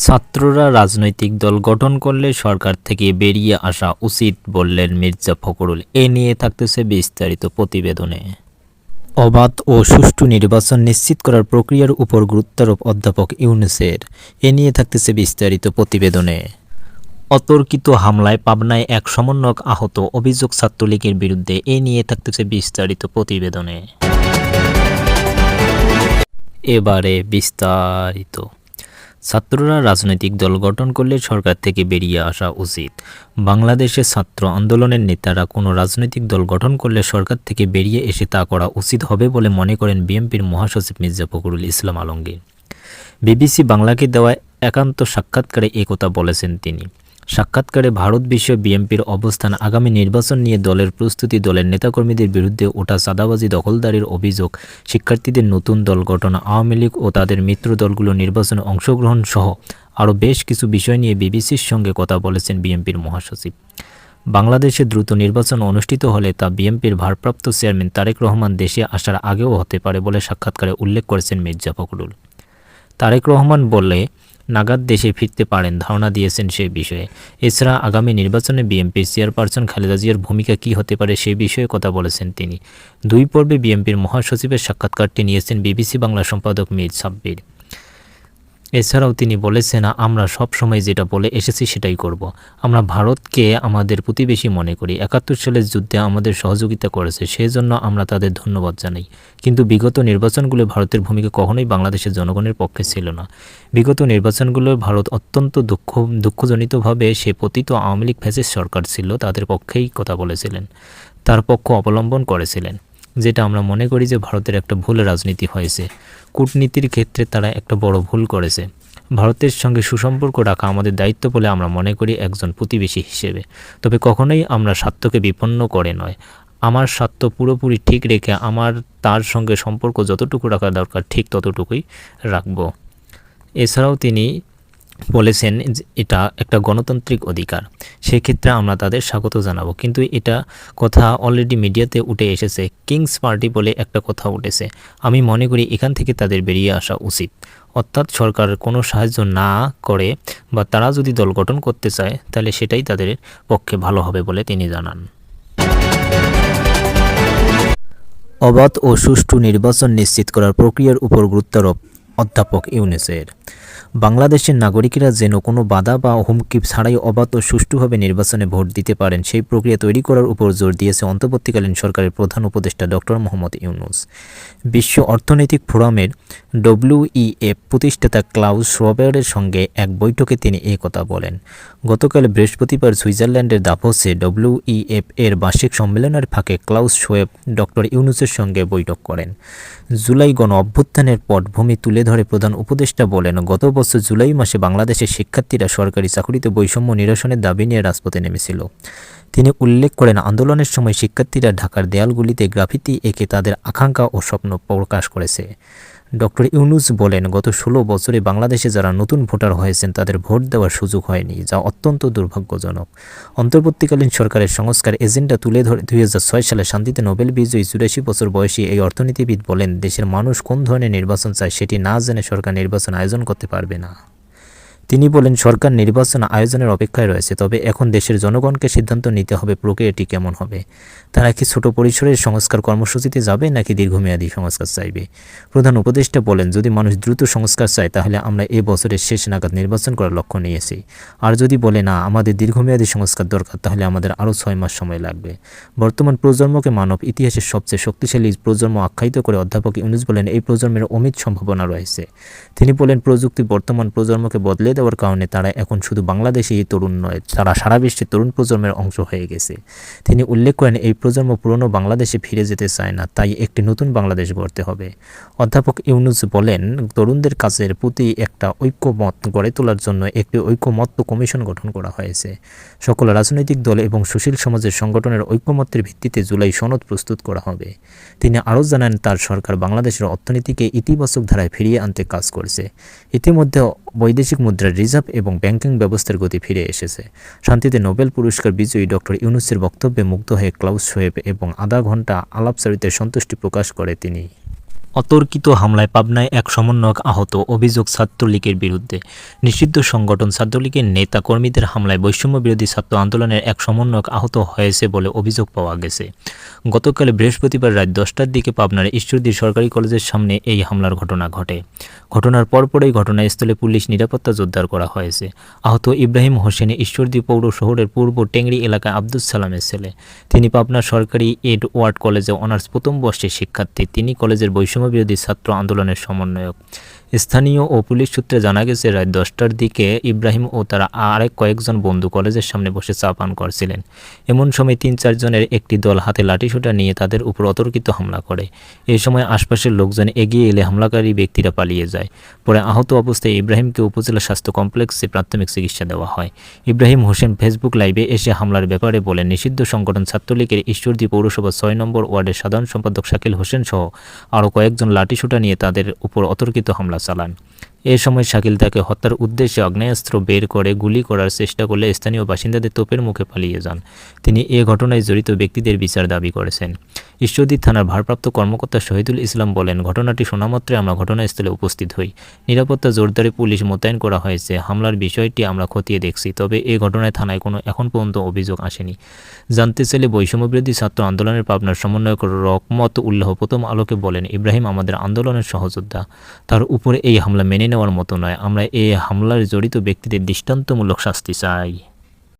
ছাত্ররা রাজনৈতিক দল গঠন করলে সরকার থেকে বেরিয়ে আসা উচিত বললেন মির্জা ফখরুল। এ নিয়ে থাকতেছে বিস্তারিত প্রতিবেদনে। অবাধ ও সুষ্ঠু নির্বাচন নিশ্চিত করার প্রক্রিয়ার উপর গুরুত্বারোপ অধ্যাপক ইউনুসের। এ নিয়ে থাকতেছে বিস্তারিত প্রতিবেদনে। অতর্কিত হামলায় পাবনায় এক সমন্বয়ক আহত অভিযোগ ছাত্রলীগের বিরুদ্ধে। এ নিয়ে থাকতেছে বিস্তারিত প্রতিবেদনে। এবারে বিস্তারিত। ছাত্ররা রাজনৈতিক দল গঠন করলে সরকার থেকে বেরিয়ে আসা উচিত। বাংলাদেশের ছাত্র আন্দোলনের নেতারা কোনো রাজনৈতিক দল গঠন করলে সরকার থেকে বেরিয়ে এসে তা করা উচিত হবে বলে মনে করেন বিএনপির মহাসচিব মির্জা ফখরুল ইসলাম আলমগীর। বিবিসি বাংলাকে দেওয়া একান্ত সাক্ষাৎকারে একথা বলেছেন তিনি। সাক্ষাৎকারে ভারত বিশ্ব বিএনপির অবস্থান, আগামী নির্বাচন নিয়ে দলের প্রস্তুতি, দলের নেতাকর্মীদের বিরুদ্ধে ওঠা চাঁদাবাজি, দখলদারির অভিযোগ, শিক্ষার্থীদের নতুন দল গঠন, আওয়ামী লীগ ও তাদের মিত্র দলগুলো নির্বাচনে অংশগ্রহণ সহ আরও বেশ কিছু বিষয় নিয়ে বিবিসির সঙ্গে কথা বলেছেন বিএনপির মহাসচিব। বাংলাদেশে দ্রুত নির্বাচন অনুষ্ঠিত হলে তা বিএনপির ভারপ্রাপ্ত চেয়ারম্যান তারেক রহমান দেশে আসার আগেও হতে পারে বলে সাক্ষাৎকারে উল্লেখ করেছেন মির্জা ফখরুল। তারেক রহমান বললে নাগাদ দেশে ফিরতে পারেন ধারণা দিয়েছেন সে বিষয়ে। এছাড়া আগামী নির্বাচনে বিএনপির চেয়ারপারসন খালেদা জিয়ার ভূমিকা কী হতে পারে সে বিষয়ে কথা বলেছেন তিনি। দুই পর্বে বিএনপির মহাসচিবের সাক্ষাৎকারটি নিয়েছেন বিবিসি বাংলা সম্পাদক মির সাব্বির। এছাড়াও তিনি বলেছেন, আমরা সব সময় যেটা বলে এসেছি সেটাই করব। আমরা ভারতকে আমাদের প্রতিবেশী মনে করি। একাত্তর সালের যুদ্ধে আমাদের সহযোগিতা করেছে সেই জন্য আমরা তাদের ধন্যবাদ জানাই। কিন্তু বিগত নির্বাচনগুলো ভারতের ভূমিকা কখনোই বাংলাদেশের জনগণের পক্ষে ছিল না। বিগত নির্বাচনগুলো ভারত অত্যন্ত দুঃখ, দুঃখজনিতভাবে সে পতিত আওয়ামী লীগ ফ্যাসিস সরকার ছিল, তাদের পক্ষেই কথা বলেছিলেন। তার পক্ষ অবলম্বন করেছিলেন। যেটা আমরা মনে করি যে ভারতের একটা ভুল রাজনীতি হয়েছে। কূটনীতির ক্ষেত্রে তারা একটা বড় ভুল করেছে। ভারতের সঙ্গে সুসম্পর্ক রাখা আমাদের দায়িত্ব বলে আমরা মনে করি একজন প্রতিবেশী হিসেবে। তবে কখনোই আমরা স্বার্থকে বিপন্ন করে নয়। আমার স্বার্থ পুরোপুরি ঠিক রেখে আমার, তার সঙ্গে সম্পর্ক যতটুকু রাখা দরকার, ঠিক ততটুকুই রাখব। এছাড়াও তিনি বলেছেন এটা একটা গণতান্ত্রিক অধিকার। সেক্ষেত্রে আমরা তাদের স্বাগত জানাব। কিন্তু এটা কথা অলরেডি মিডিয়াতে উঠে এসেছে। কিংস পার্টি বলে একটা কথা উঠেছে। আমি মনে করি এখান থেকে তাদের বেরিয়ে আসা উচিত। অর্থাৎ সরকার কোনো সাহায্য না করে বা তারা যদি দল গঠন করতে চায়, তাহলে সেটাই তাদের পক্ষে ভালো হবে বলে তিনি জানান। অবাধ ও সুষ্ঠু নির্বাচন নিশ্চিত করার প্রক্রিয়ার উপর গুরুত্বারোপ অধ্যাপক ইউনেসের বাংলাদেশের নাগরিকেরা যেন কোনো বাধা বা হুমকি ছাড়াই অবাধ ও সুষ্ঠুভাবে নির্বাচনে ভোট দিতে পারেন, সেই প্রক্রিয়া তৈরি করার উপর জোর দিয়েছে অন্তর্বর্তীকালীন সরকারের প্রধান উপদেষ্টা ডক্টর মোহাম্মদ ইউনুস। বিশ্ব অর্থনৈতিক ফোরামের ডব্লিউইএফ প্রতিষ্ঠাতা ক্লাউস শোয়াবের সঙ্গে এক বৈঠকে তিনি এই কথা বলেন। গতকাল বৃহস্পতিবার সুইজারল্যান্ডের দাভোসে ডব্লিউইএফ এর বার্ষিক সম্মেলনের ফাঁকে ক্লাউস শোয়েব ডক্টর ইউনুসের সঙ্গে বৈঠক করেন। জুলাই গণ অভ্যুত্থানের পটভূমি তুলে ধরে প্রধান উপদেষ্টা বলেন, গত বছর জুলাই মাসে বাংলাদেশের শিক্ষার্থীরা সরকারি চাকরিতে বৈষম্য নিরসনের দাবি নিয়ে রাজপথে নেমেছিল। তিনি উল্লেখ করেন, আন্দোলনের সময় শিক্ষার্থীরা ঢাকার দেয়ালগুলিতে গ্রাফিতি এঁকে তাদের আকাঙ্ক্ষা ও স্বপ্ন প্রকাশ করেছে। ডক্টর ইউনুস বলেন, গত ষোলো বছরে বাংলাদেশে যারা নতুন ভোটার হয়েছেন, তাদের ভোট দেওয়ার সুযোগ হয়নি, যা অত্যন্ত দুর্ভাগ্যজনক। অন্তর্বর্তীকালীন সরকারের সংস্কার এজেন্ডা তুলে ধরে দুই ছয় সালে শান্তিতে নোবেল বিজয়ী চুরাশি বছর বয়সী এই অর্থনীতিবিদ বলেন, দেশের মানুষ কোন ধরনের নির্বাচন চায় সেটি না জেনে সরকার নির্বাচন আয়োজন করতে পারবে না। তিনি বলেন, সরকার নির্বাচন আয়োজনের অপেক্ষায় রয়েছে, তবে এখন দেশের জনগণকে সিদ্ধান্ত নিতে হবে প্রক্রিয়াটি কেমন হবে। তারা কি ছোট পরিসরের সংস্কার কর্মসূচিতে যাবে, নাকি দীর্ঘমেয়াদী সংস্কার চাইবে? প্রধান উপদেষ্টা বলেন, যদি মানুষ দ্রুত সংস্কার চায়, তাহলে আমরা এ বছরের শেষ নাগাদ নির্বাচন করার লক্ষ্য নিয়েছি। আর যদি বলে, না, আমাদের দীর্ঘমেয়াদী সংস্কার দরকার, তাহলে আমাদের আরও ছয় মাস সময় লাগবে। বর্তমান প্রজন্মকে মানব ইতিহাসের সবচেয়ে শক্তিশালী প্রজন্ম আখ্যায়িত করে অধ্যাপক ইউনুস বলেন, এই প্রজন্মের অমিত সম্ভাবনা রয়েছে। তিনি বলেন, প্রযুক্তি বর্তমান প্রজন্মকে বদলে দেওয়ার কারণে তারা এখন শুধু বাংলাদেশেই তরুণ নয়, তারা সারা বিশ্বে তরুণ প্রজন্মের অংশ হয়ে গেছে। তিনি উল্লেখ করেন, এই প্রজন্ম পুরনো বাংলাদেশে ফিরে যেতে চায় না, তাই একটি নতুন বাংলাদেশ গড়তে হবে। অধ্যাপক ইউনুস বলেন, তরুণদের কাজের প্রতি একটা ঐক্যমত গড়ে তোলার জন্য একটি ঐক্যমত্য কমিশন গঠন করা হয়েছে। সকল রাজনৈতিক দল এবং সুশীল সমাজের সংগঠনের ঐক্যমত্যের ভিত্তিতে জুলাই সনদ প্রস্তুত করা হবে। তিনি আরও জানান, তার সরকার বাংলাদেশের অর্থনীতিকে ইতিবাচক ধারায় ফিরিয়ে আনতে কাজ করছে। ইতিমধ্যে বৈদেশিক মুদ্রার রিজার্ভ এবং ব্যাংকিং ব্যবস্থার গতি ফিরে এসেছে। শান্তিতে নোবেল পুরস্কার বিজয়ী ডক্টর ইউনুসের বক্তব্যে মুগ্ধ হয়ে ক্লাউস সোয়েব এবং আধা ঘণ্টা আলাপচারিতায় সন্তুষ্টি প্রকাশ করে তিনি। অতর্কিত হামলায় পাবনায় এক সমন্বয়ক আহত, অভিযোগ ছাত্রলীগের বিরুদ্ধে। নিষিদ্ধ সংগঠন ছাত্রলীগের নেতা কর্মীদের হামলায় বৈষম্য বিরোধী ছাত্র আন্দোলনের এক সমন্বয়ক আহত হয়েছে বলে অভিযোগ পাওয়া গেছে। গতকাল বৃহস্পতিবার রাত দশটার দিকে পাবনার ঈশ্বরদী সরকারি কলেজের সামনে এই হামলার ঘটনা ঘটে। ঘটনার পরপরই ঘটনাস্থলে পুলিশ নিরাপত্তা জোরদার করা হয়েছে। আহত ইব্রাহিম হোসেন ঈশ্বরদী পৌর শহরের পূর্ব টেংরি এলাকায় আব্দুল সালামের ছেলে। তিনি পাবনা সরকারি এড ওয়ার্ড কলেজে অনার্স প্রথম বর্ষের শিক্ষার্থী। তিনি কলেজের বৈষম্য বিরোধী ছাত্র আন্দোলনের সমন্বয়ক। স্থানীয় ও পুলিশ সূত্রে জানা গেছে, রাত দশটার দিকে ইব্রাহিম ও তারা আরেক কয়েকজন বন্ধু কলেজের সামনে বসে চা পান করছিলেন। এমন সময় তিন চারজনের একটি দল হাতে লাঠিসোঁটা নিয়ে তাদের উপর অতর্কিত হামলা করে। এই সময় আশপাশের লোকজন এগিয়ে এলে হামলাকারী ব্যক্তিরা পালিয়ে যায়। পরে আহত অবস্থায় ইব্রাহিমকে উপজেলা স্বাস্থ্য কমপ্লেক্সে প্রাথমিক চিকিৎসা দেওয়া হয়। ইব্রাহিম হোসেন ফেসবুক লাইভে এসে হামলার ব্যাপারে বলেন, নিষিদ্ধ সংগঠন ছাত্রলীগের ঈশ্বরদী পৌরসভা ছয় নম্বর ওয়ার্ডের সাধারণ সম্পাদক শাকিল হোসেন সহ আরও কয়েকজন লাঠিসোঁটা নিয়ে তাদের উপর অতর্কিত হামলা চালান। এ সময় শাকিল তাকে হত্যার উদ্দেশ্যে আগ্নেয়াস্ত্র বের করে গুলি করার চেষ্টা করলে স্থানীয় বাসিন্দাদের তোপের মুখে পালিয়ে যান। তিনি এ ঘটনায় জড়িত ব্যক্তিদের বিচার দাবি করেছেন। ঈশ্বরদী থানার ভারপ্রাপ্ত কর্মকর্তা শহীদুল ইসলাম বলেন, ঘটনাটি শোনামাত্রে আমরা ঘটনাস্থলে উপস্থিত হই। নিরাপত্তা জোরদারে পুলিশ মোতায়েন করা হয়েছে। হামলার বিষয়টি আমরা খতিয়ে দেখছি, তবে এ ঘটনায় থানায় কোনো এখন পর্যন্ত অভিযোগ আসেনি। জানতে চাইলে বৈষম্যবিরোধী ছাত্র আন্দোলনের পাবনার সমন্বয়ক রকমত উল্লাহ প্রথম আলোকে বলেন, ইব্রাহিম আমাদের আন্দোলনের সহযোদ্ধা। তার উপরে এই হামলা মেনে নেওয়ার মতো নয়। আমরা এই হামলার জড়িত ব্যক্তিদের দৃষ্টান্তমূলক শাস্তি চাই।